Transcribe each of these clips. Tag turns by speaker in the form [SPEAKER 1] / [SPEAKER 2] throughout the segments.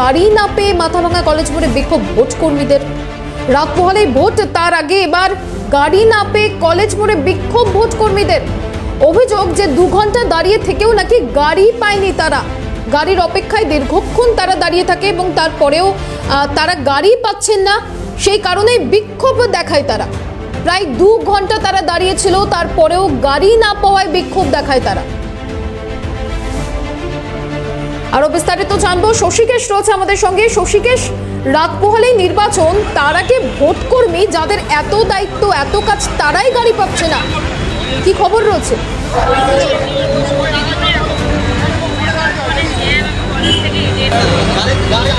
[SPEAKER 1] গাড়ি না পেয়ে মাথাভাঙা কলেজ মোড়ে বিক্ষোভ ভোট কর্মীদের। রাত ভোট, তার আগে এবার গাড়ি না পেয়ে কলেজ মোড়ে বিক্ষোভ ভোট কর্মীদের। অভিযোগ যে দু ঘণ্টা দাঁড়িয়ে থেকেও নাকি গাড়ি পায়নি তারা। গাড়ির অপেক্ষায় দীর্ঘক্ষণ তারা দাঁড়িয়ে থাকে এবং তারপরেও তারা গাড়ি পাচ্ছেন না, সেই কারণেই বিক্ষোভ দেখায় তারা। প্রায় দু ঘণ্টা তারা দাঁড়িয়েছিল, তারপরেও গাড়ি না পাওয়ায় বিক্ষোভ দেখায় তারা। আরও বিস্তারিত জানব। শশীকেশ রয়েছে আমাদের সঙ্গে। শশীকেশ, রাত পোহালেই নির্বাচন তার আগে ভোট কর্মী যাদের এত দায়িত্ব, এত কাজ, তারাই গাড়ি পাচ্ছে না। কি খবর রয়েছে?
[SPEAKER 2] কিন্তু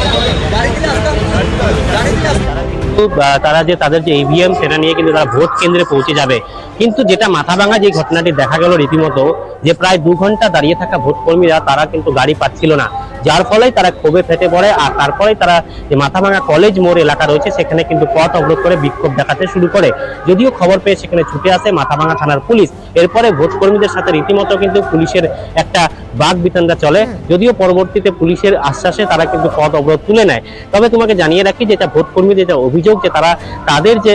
[SPEAKER 2] তারা যে তাদের যে ইভিএম সেটা নিয়ে কিন্তু তারা ভোট কেন্দ্রে পৌঁছে যাবে। কিন্তু যেটা মাথা ভাঙা যে ঘটনাটি দেখা গেল রীতিমতো, যে প্রায় দু ঘণ্টা দাঁড়িয়ে থাকা ভোট কর্মীরা তারা কিন্তু গাড়ি পাচ্ছিল না। যার ফলে তারা ক্ষোভে ফেটে পড়ে, আর তারপরে তারা যে মাথাভাঙা কলেজ মোড় এলাকা রয়েছে, সেখানে কিন্তু পথ অবরোধ করে বিক্ষোভ দেখাতে শুরু করে। যদিও খবর পেয়ে সেখানে ছুটে আসে মাথাভাঙা থানার পুলিশ। এরপরে ভোট কর্মীদের সাথে রীতিমতো কিন্তু পুলিশের একটা বাঘ বিতণ্ডা চলে। যদিও পরবর্তীতে পুলিশের আশ্বাসে তারা কিন্তু পথ অবরোধ তুলে নেয়। তবে তোমাকে জানিয়ে রাখি যেটা ভোট কর্মীদের যেটা অভিযোগ যে তারা তাদের যে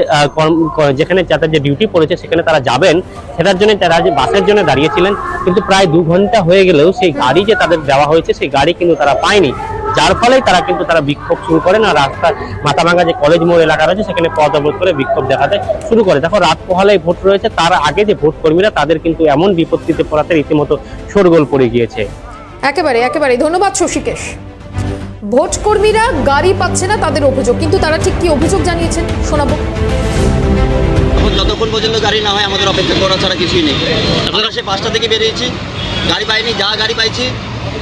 [SPEAKER 2] যেখানে যাদের যে ডিউটি পড়েছে সেখানে তারা যাবেন, সেটার জন্য তারা যে বাসের জন্য দাঁড়িয়েছিলেন, কিন্তু প্রায় দু ঘণ্টা হয়ে গেলেও সেই গাড়ি যে তাদের দেওয়া হয়েছে, সেই গাড়ি কিন্তু তারা পায়নি। যার ফলেই তারা কিন্তু তারা বিক্ষোভ শুরু করেন আর রাস্তা মাথাভাঙ্গা যে কলেজ মোড় এলাকা রয়েছে সেখানে পথ অবরোধ করে বিক্ষোভ দেখাতে শুরু করে। দেখো রাত পোহালায় ভোট রয়েছে তার আগে যে ভোট কর্মীরা তাদের কিন্তু এমন বিপত্তিতে পড়াতে রীতিমতো শোরগোল পড়ে গিয়েছে।
[SPEAKER 1] একেবারে একেবারে। ধন্যবাদ শশীকেশ। ভোট কর্মীরা গাড়ি পাচ্ছে না তাদের অভিযোগ কিন্তু তারা ঠিক কি অভিযোগ জানিয়েছেন শোনাবো।
[SPEAKER 3] যতক্ষণ পর্যন্ত গাড়ি না হয় আমাদের অপেক্ষা করা ছাড়া কিছুই নেই। আমরা সে পাঁচটা থেকে বেরিয়েছি। গাড়ি পাইনি যা গাড়ি পাইছি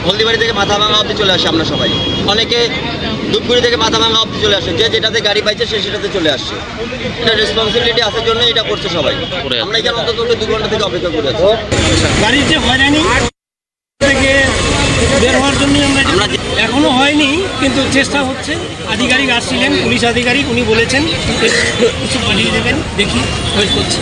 [SPEAKER 3] হলদিবাড়ি থেকে মাথা ভাঙা অবধি চলে আসে আমরা সবাই। অনেকে ধূপগুড়ি থেকে মাথা ভাঙা অবধি চলে আসে। যে যেটাতে গাড়ি পাইছে সে সেটাতে চলে আসছে এটা রেসপন্সিবিলিটি আসার জন্য এটা করছে সবাই। আমরা এখানে অন্তত দু ঘণ্টা থেকে অপেক্ষা করে আছি।
[SPEAKER 4] গাড়ির যে হয়রানি থেকে বের হওয়ার জন্য আমরা এখনও হয়নি কিন্তু চেষ্টা হচ্ছে। আধিকারিক আসছিলেন পুলিশ আধিকারিক উনি বলেছেন কিছু পাঠিয়ে দেবেন দেখি ওয়েট করছি।